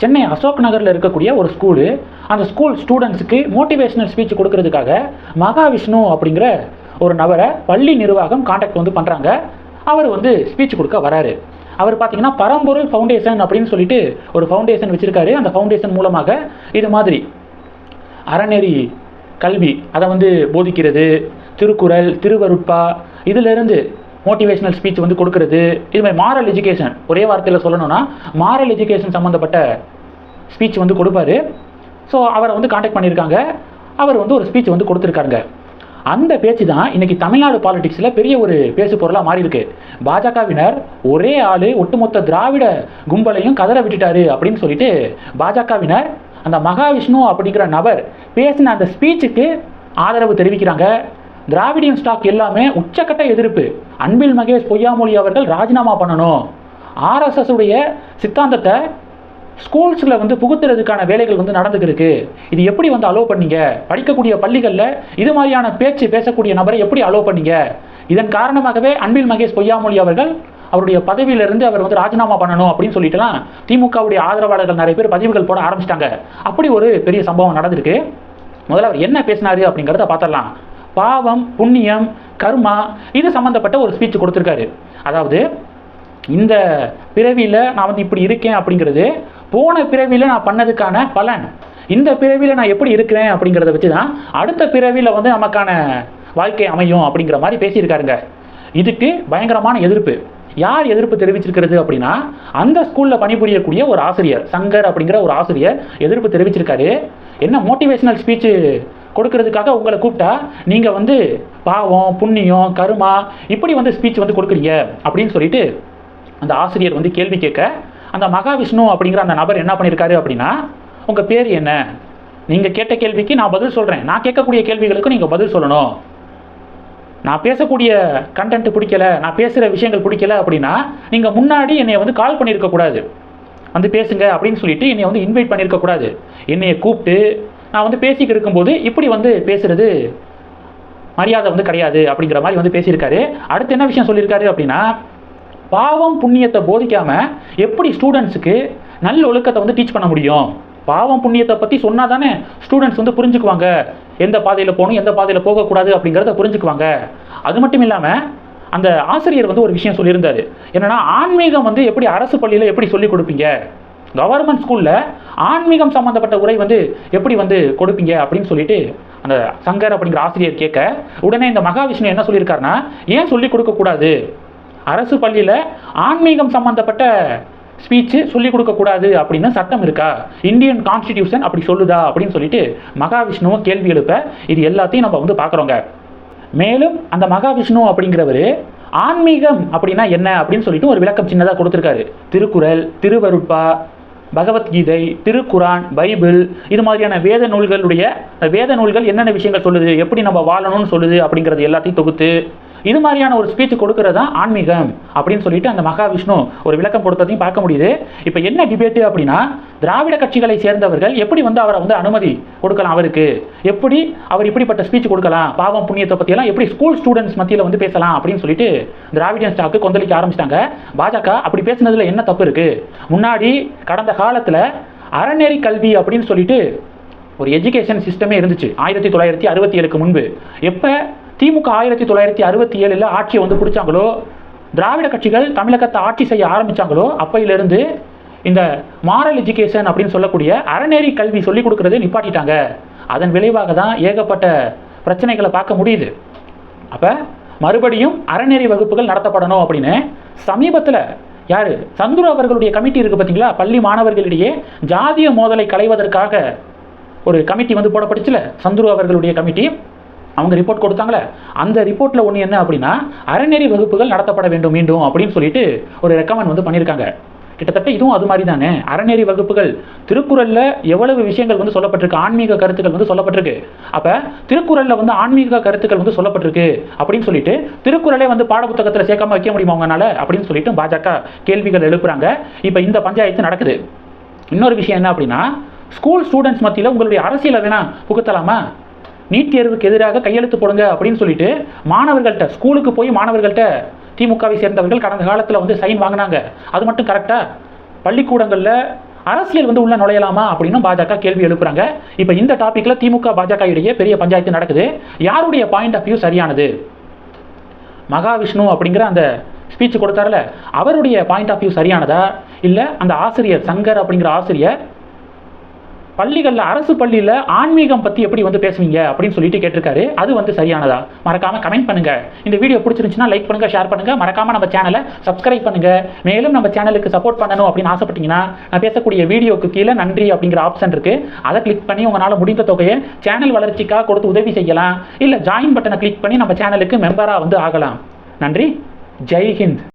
சென்னை அசோக் நகரில் இருக்கக்கூடிய ஒரு ஸ்கூலு அந்த ஸ்கூல் ஸ்டூடெண்ட்ஸுக்கு மோட்டிவேஷனல் ஸ்பீச் கொடுக்கறதுக்காக மகாவிஷ்ணு அப்படிங்கிற ஒரு நபரை பள்ளி நிர்வாகம் காண்டாக்ட் வந்து பண்ணுறாங்க அவர் வந்து ஸ்பீச் கொடுக்க வராரு. அவர் பார்த்தீங்கன்னா பரம்பொருள் ஃபவுண்டேஷன் அப்படின்னு சொல்லிட்டு ஒரு ஃபவுண்டேஷன் வச்சுருக்காரு. அந்த ஃபவுண்டேஷன் மூலமாக இது மாதிரி அறநெறி கல்வி அதை வந்து போதிக்கிறது திருக்குறள் திருவருட்பா இதிலிருந்து மோட்டிவேஷனல் ஸ்பீச் வந்து கொடுக்கறது. இது மாதிரி மாரல் எஜுகேஷன் ஒரே வார்த்தையில் சொல்லணும்னா மாரல் எஜுகேஷன் சம்மந்தப்பட்ட ஸ்பீச் வந்து கொடுப்பாரு. ஸோ அவரை வந்து காண்டாக்ட் பண்ணியிருக்காங்க. அவர் வந்து ஒரு ஸ்பீச் வந்து கொடுத்துருக்காங்க அந்த பேச்சு தான் இன்னைக்கு தமிழ்நாடு பாலிடிக்ஸில் பெரிய ஒரு பேசு பொருளாக மாறியிருக்கு. பாஜகவினர் ஒரே ஆள் ஒட்டுமொத்த திராவிட கும்பலையும் கதற விட்டுட்டாரு அப்படின்னு சொல்லிட்டு பாஜகவினர் அந்த மகாவிஷ்ணு அப்படிங்கிற நபர் பேசின அந்த ஸ்பீச்சுக்கு ஆதரவு தெரிவிக்கிறாங்க. திராவிடியன் ஸ்டாக் எல்லாமே உச்சக்கட்ட எதிர்ப்பு. அன்பில் மகேஷ் பொய்யாமொழி அவர்கள் ராஜினாமா பண்ணணும். ஆர்எஸ்எஸ் உடைய சித்தாந்தத்தை ஸ்கூல்ஸில் வந்து புகுத்துறதுக்கான வேலைகள் வந்து நடந்துக்கிருக்கு. இது எப்படி வந்து அலோவ் பண்ணீங்க? படிக்கக்கூடிய பள்ளிகளில் இது மாதிரியான பேச்சு பேசக்கூடிய நபரை எப்படி அலோவ் பண்ணீங்க? இதன் காரணமாகவே அன்பில் மகேஷ் பொய்யாமொழி அவர்கள் அவருடைய பதவியிலிருந்து அவர் வந்து ராஜினாமா பண்ணணும் அப்படின்னு சொல்லிட்டுலாம் திமுகவுடைய ஆதரவாளர்கள் நிறைய பேர் பதிவுகள் போட ஆரம்பிச்சிட்டாங்க. அப்படி ஒரு பெரிய சம்பவம் நடந்திருக்கு. முதல்ல அவர் என்ன பேசினாரு அப்படிங்கிறத பார்த்துடலாம். பாவம் புண்ணியம் கர்மா இது சம்மந்தப்பட்ட ஒரு ஸ்பீச் கொடுத்துருக்காரு. அதாவது இந்த பிறவியில் நான் வந்து இப்படி இருக்கேன் அப்படிங்கிறது போன பிறவியில் நான் பண்ணதுக்கான பலன். இந்த பிறவியில் நான் எப்படி இருக்கிறேன் அப்படிங்கிறத வச்சு தான் அடுத்த பிறவியில் வந்து நமக்கான வாழ்க்கை அமையும் அப்படிங்கிற மாதிரி பேசியிருக்காருங்க. இதுக்கு பயங்கரமான எதிர்ப்பு. யார் எதிர்ப்பு தெரிவிச்சிருக்கிறது அப்படின்னா அந்த ஸ்கூலில் பணிபுரியக்கூடிய ஒரு ஆசிரியர் சங்கர் அப்படிங்கிற ஒரு ஆசிரியர் எதிர்ப்பு தெரிவிச்சிருக்காரு. என்ன மோட்டிவேஷனல் ஸ்பீச்சு கொடுக்கறதுக்காக உங்களை கூப்பிட்டா நீங்கள் வந்து பாவம் புண்ணியம் கருமா இப்படி வந்து ஸ்பீச் வந்து கொடுக்குறீங்க அப்படின்னு சொல்லிட்டு அந்த ஆசிரியர் வந்து கேள்வி கேட்க அந்த மகாவிஷ்ணு அப்படிங்கிற அந்த நபர் என்ன பண்ணியிருக்காரு அப்படின்னா உங்கள் பேர் என்ன? நீங்கள் கேட்ட கேள்விக்கு நான் பதில் சொல்கிறேன் நான் கேட்கக்கூடிய கேள்விகளுக்கு நீங்கள் பதில் சொல்லணும். நான் பேசக்கூடிய கண்டென்ட் பிடிக்கல நான் பேசுகிற விஷயங்கள் பிடிக்கல அப்படின்னா நீங்கள் முன்னாடி என்னை வந்து கால் பண்ணியிருக்கக்கூடாது வந்து பேசுங்க அப்படின்னு சொல்லிட்டு என்னை வந்து இன்வைட் பண்ணியிருக்கக்கூடாது என்னையை கூப்பிட்டு நான் வந்து பேசிக்கிட்டு இருக்கும்போது இப்படி வந்து பேசுறது மரியாதை வந்து கிடையாது அப்படிங்கிற மாதிரி வந்து பேசியிருக்காரு. அடுத்து என்ன விஷயம் சொல்லியிருக்காரு அப்படின்னா பாவம் புண்ணியத்தை போதிக்காம எப்படி ஸ்டூடெண்ட்ஸுக்கு நல்ல ஒழுக்கத்தை வந்து டீச் பண்ண முடியும்? பாவம் புண்ணியத்தை பற்றி சொன்னால் தானே ஸ்டூடெண்ட்ஸ் வந்து புரிஞ்சுக்குவாங்க. எந்த பாதையில் போகணும் எந்த பாதையில் போகக்கூடாது அப்படிங்கிறத புரிஞ்சுக்குவாங்க. அது மட்டும் இல்லாமல் அந்த ஆசிரியர் வந்து ஒரு விஷயம் சொல்லியிருந்தாரு. என்னென்னா ஆன்மீகம் வந்து எப்படி அரசு பள்ளியில் எப்படி சொல்லிக் கொடுப்பீங்க? கவர்மெண்ட் ஸ்கூலில் ஆன்மீகம் சம்மந்தப்பட்ட உரை வந்து எப்படி வந்து கொடுப்பீங்க அப்படின்னு சொல்லிட்டு அந்த சங்கர் அப்படிங்கிற ஆசிரியர் கேட்க உடனே இந்த மகாவிஷ்ணு என்ன சொல்லியிருக்காருன்னா ஏன் சொல்லிக் கொடுக்கக்கூடாது அரசு பள்ளியில் ஆன்மீகம் சம்மந்தப்பட்ட ஸ்பீச்சு சொல்லிக் கொடுக்கக்கூடாது அப்படின்னு சட்டம் இருக்கா? இந்தியன் கான்ஸ்டிடியூஷன் அப்படி சொல்லுதா அப்படின்னு சொல்லிட்டு மகாவிஷ்ணுவும் கேள்வி எழுப்ப இது எல்லாத்தையும் நம்ம வந்து பார்க்குறோங்க. மேலும் அந்த மகாவிஷ்ணு அப்படிங்கிறவர் ஆன்மீகம் அப்படின்னா என்ன அப்படின்னு சொல்லிட்டு ஒரு விளக்கம் சின்னதாக கொடுத்துருக்காரு. திருக்குறள் திருவருட்பா பகவத்கீதை திருக்குரான் பைபிள் இது மாதிரியான வேத நூல்களுடைய வேத நூல்கள் என்னென்ன விஷயங்கள் சொல்லுது எப்படி நம்ம வாழணும்னு சொல்லுது அப்படிங்கிறது எல்லாத்தையும் தொகுத்து இது மாதிரியான ஒரு ஸ்பீச் கொடுக்கறது தான் ஆன்மீகம் அப்படின்னு சொல்லிட்டு அந்த மகாவிஷ்ணு ஒரு விளக்கம் கொடுத்ததையும் பார்க்க முடியுது. இப்போ என்ன டிபேட்டு அப்படின்னா திராவிட கட்சிகளை சேர்ந்தவர்கள் எப்படி வந்து அவரை வந்து அனுமதி கொடுக்கலாம் அவருக்கு? எப்படி அவர் இப்படிப்பட்ட ஸ்பீச் கொடுக்கலாம்? பாவம் புண்ணியத்தை பற்றியெல்லாம் எப்படி ஸ்கூல் ஸ்டூடெண்ட்ஸ் மத்தியில் வந்து பேசலாம் அப்படின்னு சொல்லிட்டு திராவிடன் ஸ்டாக்கு கொந்தளிக்க ஆரம்பிச்சிட்டாங்க. பாஜக அப்படி பேசுனதுல என்ன தப்பு இருக்கு? முன்னாடி கடந்த காலத்தில் அறநெறி கல்வி அப்படின்னு சொல்லிட்டு ஒரு எஜுகேஷன் சிஸ்டமே இருந்துச்சு. ஆயிரத்தி தொள்ளாயிரத்தி அறுபத்தி ஏழுக்கு முன்பு. எப்போ திமுக ஆயிரத்தி தொள்ளாயிரத்தி அறுபத்தி ஏழில் ஆட்சியை வந்து பிடிச்சாங்களோ திராவிட கட்சிகள் தமிழகத்தை ஆட்சி செய்ய ஆரம்பிச்சாங்களோ அப்பையிலிருந்து இந்த மாரல் எஜுகேஷன் அப்படின்னு சொல்லக்கூடிய அறநெறி கல்வி சொல்லிக் கொடுக்குறதே நிப்பாட்டிட்டாங்க. அதன் விளைவாக தான் ஏகப்பட்ட பிரச்சனைகளை பார்க்க முடியுது. அப்போ மறுபடியும் அறநெறி வகுப்புகள் நடத்தப்படணும் அப்படின்னு சமீபத்தில் யார்? சந்துரு அவர்களுடைய கமிட்டி இருக்குது பார்த்தீங்களா பள்ளி மாணவர்களிடையே ஜாதிய மோதலை களைவதற்காக ஒரு கமிட்டி வந்து போடப்பட்டுச்சுல சந்துரு அவர்களுடைய கமிட்டி. அவங்க ரிப்போர்ட் கொடுத்தாங்களே. அந்த ரிப்போர்ட்டில் ஒன்று என்ன அப்படின்னா அறநெறி வகுப்புகள் நடத்தப்பட வேண்டும் மீண்டும் அப்படின்னு சொல்லிட்டு ஒரு ரெக்கமெண்ட் வந்து பண்ணியிருக்காங்க கிட்டத்தட்ட இதுவும் அது மாதிரி தானே? அறநெறி வகுப்புகள். திருக்குறளில் எவ்வளவு விஷயங்கள் வந்து சொல்லப்பட்டிருக்கு? ஆன்மீக கருத்துக்கள் வந்து சொல்லப்பட்டிருக்கு. அப்போ திருக்குறளில் வந்து ஆன்மீக கருத்துக்கள் வந்து சொல்லப்பட்டிருக்கு அப்படின்னு சொல்லிட்டு திருக்குறளே வந்து பாடப்புத்தகத்தில் சேர்க்காம வைக்க முடியுமா உங்களால்? அப்படின்னு சொல்லிட்டு பாஜக கேள்விகள் எழுப்புறாங்க. இப்போ இந்த பஞ்சாயத்து நடக்குது. இன்னொரு விஷயம் என்ன அப்படின்னா ஸ்கூல் ஸ்டூடெண்ட்ஸ் மத்தியில் உங்களுடைய அரசியலை வேணால் புகுத்தலாமா? நீட் தேர்வுக்கு எதிராக கையெழுத்து போடுங்க அப்படின்னு சொல்லிட்டு மாணவர்கள்ட்ட ஸ்கூலுக்கு போய் மாணவர்கள்ட்ட திமுகவை சேர்ந்தவர்கள் கடந்த காலத்தில் வந்து சைன் வாங்கினாங்க. அது மட்டும் கரெக்டாக பள்ளிக்கூடங்களில் அரசியல் வந்து உள்ள நுழையலாமா அப்படின்னு பாஜக கேள்வி எழுப்புறாங்க. இப்போ இந்த டாப்பிக்கில் திமுக பாஜக இடையே பெரிய பஞ்சாயத்து நடக்குது. யாருடைய பாயிண்ட் ஆஃப் வியூ சரியானது? மகாவிஷ்ணு அப்படிங்கிற அந்த ஸ்பீச் கொடுத்தாருல அவருடைய பாயிண்ட் ஆஃப் வியூ சரியானதா? இல்லை அந்த ஆசிரியர் சங்கர் அப்படிங்கிற ஆசிரியர் பள்ளிகளில் அரசு பள்ளியில் ஆன்மீகம் பற்றி எப்படி வந்து பேசுவீங்க அப்படின்னு சொல்லிட்டு கேட்டிருக்காரு. அது வந்து சரியானதா? மறக்காமல் கமெண்ட் பண்ணுங்கள் இந்த வீடியோ பிடிச்சிருந்துச்சுன்னா லைக் பண்ணுங்கள் ஷேர் பண்ணுங்கள் மறக்காமல் நம்ம சேனலை சப்ஸ்கிரைப் பண்ணுங்கள் மேலும் நம்ம சேனலுக்கு சப்போர்ட் பண்ணணும் அப்படின்னு ஆசைப்பட்டீங்கன்னா நான் பேசக்கூடிய வீடியோக்கு கீழே நன்றி அப்படிங்கிற ஆப்ஷன் இருக்குது அதை கிளிக் பண்ணி உங்களால் முடிந்த தொகையை சேனல் வளர்ச்சிக்காக கொடுத்து உதவி செய்யலாம். இல்லை ஜாயின் பட்டனை கிளிக் பண்ணி நம்ம சேனலுக்கு மெம்பராக வந்து ஆகலாம். நன்றி. ஜெய் ஹிந்த்.